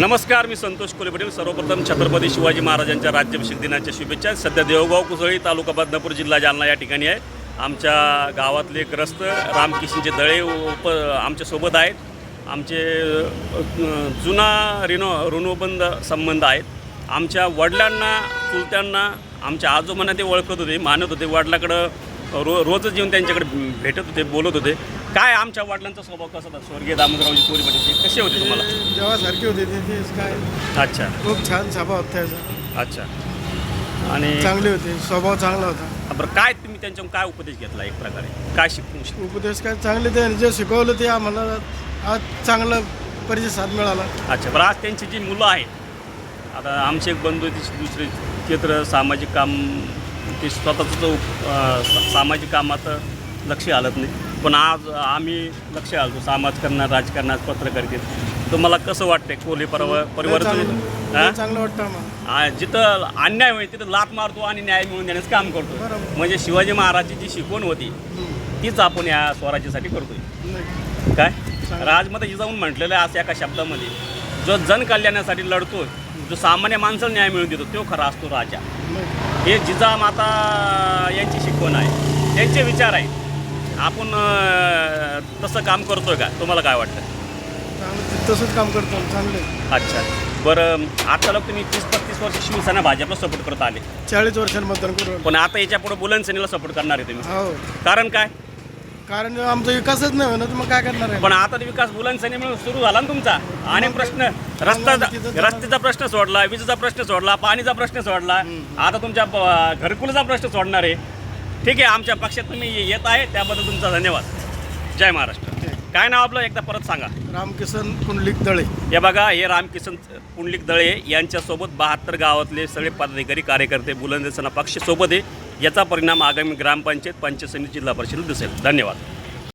नमस्कार मी संतोष कोले सर्वप्रथम छत्रपती शिवाजी महाराजांच्या राज्याभिषेक दिनाच्या शुभेच्छा. सध्या देवगाव कुसळी तालुका बदनापूर जिल्हा जालना या ठिकाणी आहे. आमच्या गावातले ग्रस्त रामकिशनचे दळे उप आमच्यासोबत आहेत. आमचे जुना रिनो ऋणोबंध संबंध आहेत. आमच्या वडिलांना चुलत्यांना आमच्या आजोबांना ते ओळखत होते मानत होते. वडिलाकडं रो रोजच येऊन त्यांच्याकडे भेटत होते बोलत होते. काय आमच्या वडिलांचा स्वभाव कसा होता? स्वर्गीय दामोदरावजी कोरी पाटील कसे होते तुम्हाला? देवासारखे होते ते काय. अच्छा. खूप छान सभा होता त्याचा. अच्छा. आणि चांगले होते स्वभाव चांगला होता. बरं काय तुम्ही त्यांच्याकडून काय उपदेश घेतला एक प्रकारे? काय शिकून शिक उपदेश काय चांगले ते जे शिकवलं ते आम्हाला आज चांगला प्रतिसाद मिळाला. अच्छा बरं आज त्यांची जी मुलं आहेत आता आमचे एक बंधू आहेत, ते दुसरे क्षेत्र सामाजिक काम ते स्वतःचं जो अं, सा- सामाजिक कामात लक्ष घालत नाही पण आज आम्ही लक्ष घालतो समाजकारणात राजकारणात पत्रकारितेत. तुम्हाला कसं वाटतंय कोल्हे परवा परिवाराचं चांगलं हां? वाटतं आम्हाला. आ, जिथं अन्याय होईल तिथं लात मारतो आणि न्याय मिळवून देण्याचं काम करतो. बरोबर. म्हणजे शिवाजी महाराजची जी शिकवण होती हम्म. तीच आपण या स्वराज्यासाठी करतोय. नाही. काय? राजमध्ये जाऊन म्हटलेलं आहे असं एका शब्दामध्ये. जो जन कल्याणासाठी लढतोय जो सामान्य माणसाला न्याय मिळवून देतो तो खरा असतो राजा. नाही. हे जिजामाता यांची शिकवण आहे. त्यांचे विचार आहेत. आपण तसं काम करतोय का? तुम्हाला काय वाटतं? तसंच काम करतो चांगलं. अच्छा. बरं आता लोक तुम्ही तीस पस्तीस वर्ष शिवसेना भाजपला सपोर्ट करत आले. चाळीस वर्षांनी मतदान करू पण आता याच्यापुढे बुलंद सेनेला सपोर्ट करणार आहे तुम्ही. हो. कारण काय? कारण आमचा विकासच नाही होणार तर मग काय करणार आहे? पण आता तो विकास बुलंद सेनेमुळे सुरू झाला ना तुमचा. अनेक प्रश्न रस्ता रस्त्याचा प्रश्न सोडला विजेचा प्रश्न सोडला पाणीचा प्रश्न सोडला. आता तुमच्या घरकुलचा प्रश्न सोडणार आहे. ठीक आहे आमच्या पक्षात तुम्ही येत आहे त्याबद्दल तुमचा धन्यवाद. जय महाराष्ट्र. काय नाव आपलं? एकदा परत सांगा. रामकिसन कुंडलिक दळे. हे बघा हे रामकिसन पुंडलिक दळे यांच्यासोबत बहात्तर गावातले सगळे पदाधिकारी कार्यकर्ते बुलंद सेना पक्ष सोबत आहे. याचा परिणाम आगामी ग्रामपंचायत पंचायत समिती जिल्हा परिषद दिसेल. धन्यवाद.